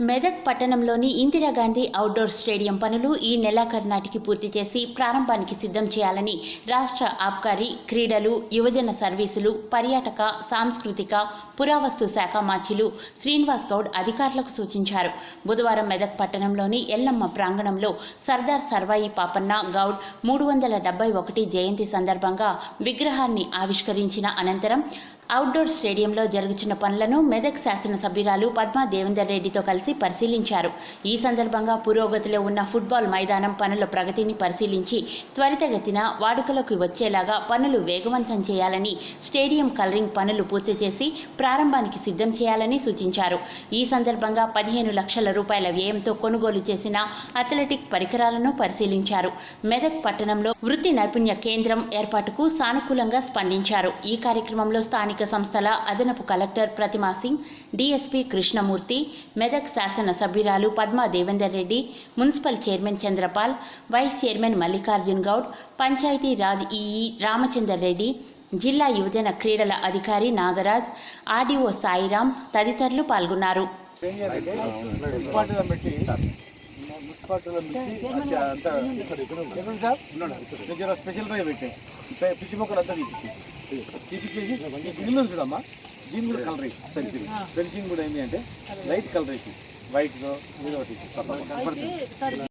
మెదక్ పట్టణంలోని Indira Gandhi outdoor stadium పనులు ఈ నెలాఖరు నాటికి పూర్తి చేసి ప్రారంభానికి సిద్ధం చేయాలని రాష్ట్ర ఆబ్కారీ క్రీడలు యువజన సర్వీసులు పర్యాటక సాంస్కృతిక పురావస్తు శాఖ మాచిలు శ్రీనివాస్ గౌడ్ అధికారులకు సూచించారు. బుధవారం మెదక్ పట్టణంలోని ఎల్లమ్మ ప్రాంగణంలో సర్దార్ సర్వాయి పాపన్న గౌడ్ మూడు వందల డెబ్బై ఒకటి జయంతి సందర్భంగా విగ్రహాన్ని ఆవిష్కరించిన అనంతరం అవుట్డోర్ స్టేడియంలో జరుగుతున్న పనులను మెదక్ శాసనసభ్యురాలు పద్మా దేవేందర్ రెడ్డితో కలిసి పరిశీలించారు. ఈ సందర్భంగా పురోగతిలో ఉన్న ఫుట్బాల్ మైదానం పనుల ప్రగతిని పరిశీలించి త్వరితగతిన వాడుకలోకి వచ్చేలాగా పనులు వేగవంతం చేయాలని స్టేడియం కలరింగ్ పనులు పూర్తి చేసి ప్రారంభానికి సిద్ధం చేయాలని సూచించారు. ఈ సందర్భంగా పదిహేను లక్షల రూపాయల వ్యయంతో కొనుగోలు చేసిన అథ్లెటిక్ పరికరాలను పరిశీలించారు. మెదక్ పట్టణంలో వృత్తి నైపుణ్య కేంద్రం ఏర్పాటుకు సానుకూలంగా స్పందించారు. ఈ కార్యక్రమంలో స్థానిక సంస్థల అదనపు కలెక్టర్ ప్రతిమా సింగ్ డీఎస్పీ కృష్ణమూర్తి మెదక్ శాసన సభ్యురాలు Padma Devender Reddy municipal chairman Chandrapal vice chairman Mallikarjun Goud Panchayati Raj EE Ramachandar Reddy జిల్లా యువజన క్రీడల అధికారి నాగరాజ్ ఆర్డీఓ సాయిరాం తదితరులు పాల్గొన్నారు. ఏం పెట్టి దగ్గర స్పెషల్ పెట్టాయి పిచ్చి మొక్కలు అంతా తీపిచ్చి చూడమ్మా దీన్ని కూడా కలర్ వేసి ఫెన్సింగ్ ఫెన్సింగ్ కూడా ఏంటి అంటే లైట్ కలర్ వేసి వైట్ ఏదో ఒకటి.